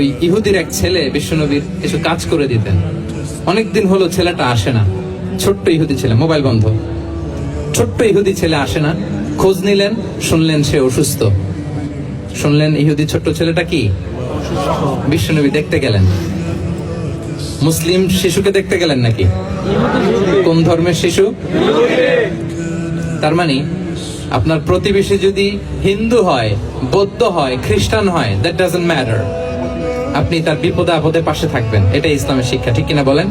ওই ইহুদির এক ছেলে বিশ্বনবীর কিছু কাজ করে দিতেন। অনেকদিন হলো ছেলেটা আসে না। ছোট্ট ইহুদি ছেলে, মোবাইল বন্ধ। ছোট্ট ইহুদি ছেলে আসে না। খোঁজ নিলেন, শুনলেন সে অসুস্থ। শুনলেন ইহুদি ছোট্ট ছেলেটা কি? বিশ্বনবী দেখতে গেলেন। মুসলিম শিশুকে দেখতে গেলেন নাকি? কোন ধর্মের শিশু? তার মানে আপনার প্রতিবেশী যদি হিন্দু হয়, বৌদ্ধ হয়, খ্রিস্টান হয় দ্যাট ডাজন্ট ম্যাটার আপনি তার বিপদে আপদে পাশে থাকবেন। এটাই ইসলামের শিক্ষা, ঠিক কিনা বলেন?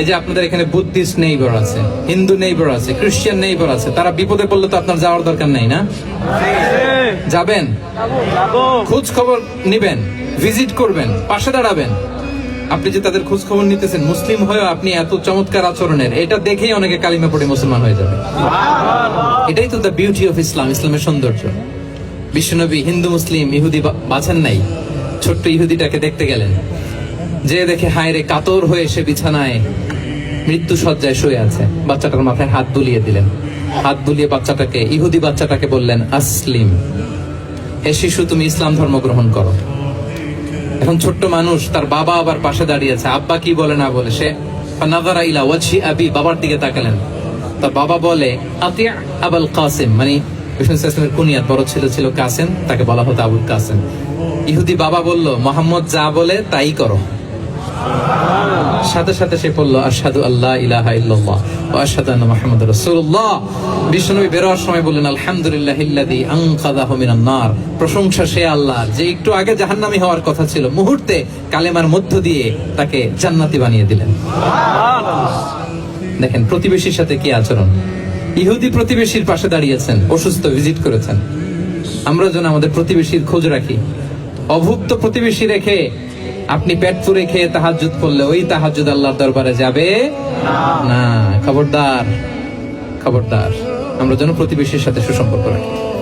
এই যে আপনাদের এখানে বুদ্ধিস্ট নেইবার আছে, হিন্দু নেইবার আছে, খ্রিস্টান নেইবার আছে, তারা বিপদে পড়লে তো আপনার যাওয়ার দরকার নেই না? যাবেন? খোঁজ খবর নিবেন, ভিজিট করবেন, পাশে দাঁড়াবেন। আপনি যে তাদের খোঁজ খবর নিতেছেন, মুসলিম হয়েও আপনি এত চমৎকার আচরণের, এটা দেখেই অনেকে কালিমা পড়ে মুসলমান হয়ে যাবে। এটাই তো দ্য বিউটি অফ ইসলাম ইসলামের সৌন্দর্য। বিশ্বনবী হিন্দু, মুসলিম, ইহুদি বাছেন নাই। ছোট্ট ইহুদিটাকে দেখতে গেলেন। যে দেখে, হায় রে, কাতর হয়ে সে বিছানায় মৃত্যু সজ্জায় শুয়ে আছে। বাচ্চাটার মাথায় হাত বুলিয়ে দিলেন। হাত বুলিয়ে বাচ্চাটাকে, ইহুদি বাচ্চাটাকে বললেন, আসলিম। হে শিশু, তুমি ইসলাম ধর্ম গ্রহণ করো। এখন ছোট্ট মানুষ তার বাবা আবার পাশে দাঁড়িয়েছে আব্বা কি বলে না বলে, সে ইলা আবি, বাবার দিকে তাকালেন। তার বাবা বলে আতিয়া আবাল কাসিম মানে বিষ্ণু ইসলামের কুনিয়াত বড় ছিল ছিল কাসেম তাকে বলা হতো আবুল কাসেম। ইহুদি বাবা বলল মোহাম্মদ যা বলে তাই করো। সাথে সাথে সে পড়ল আশহাদু আল্লাহ ইলাহা ইল্লাল্লাহ ওয়া আশহাদু আন্না রাসূলুল্লাহ। বিশ্বনবী বের হওয়ার সময় বললেন আলহামদুলিল্লাহ ইল্লাযী আনকাযাহু মিনান নার। প্রশংসা সে আল্লাহ যে একটু আগে জাহান্নামী হওয়ার কথা ছিল। মুহূর্তে কালেমার মধ্য দিয়ে তাকে জান্নাতি বানিয়ে দিলেন। দেখেন প্রতিবেশীর সাথে কি আচরণ? ইহুদি প্রতিবেশীর পাশে দাঁড়িয়েছেন, অসুস্থ ভিজিট করেছেন। আমরা যেন আমাদের প্রতিবেশীর খোঁজ রাখি। অভুক্ত প্রতিবেশী রেখে আপনি পেট পুরে খেয়ে তাহাজুদ করলে ওই তাহাজুদ আল্লাহর দরবারে যাবে? না, খবরদার খবরদার। আমরা যেন প্রতিবেশীর সাথে সুসম্পর্ক রাখি।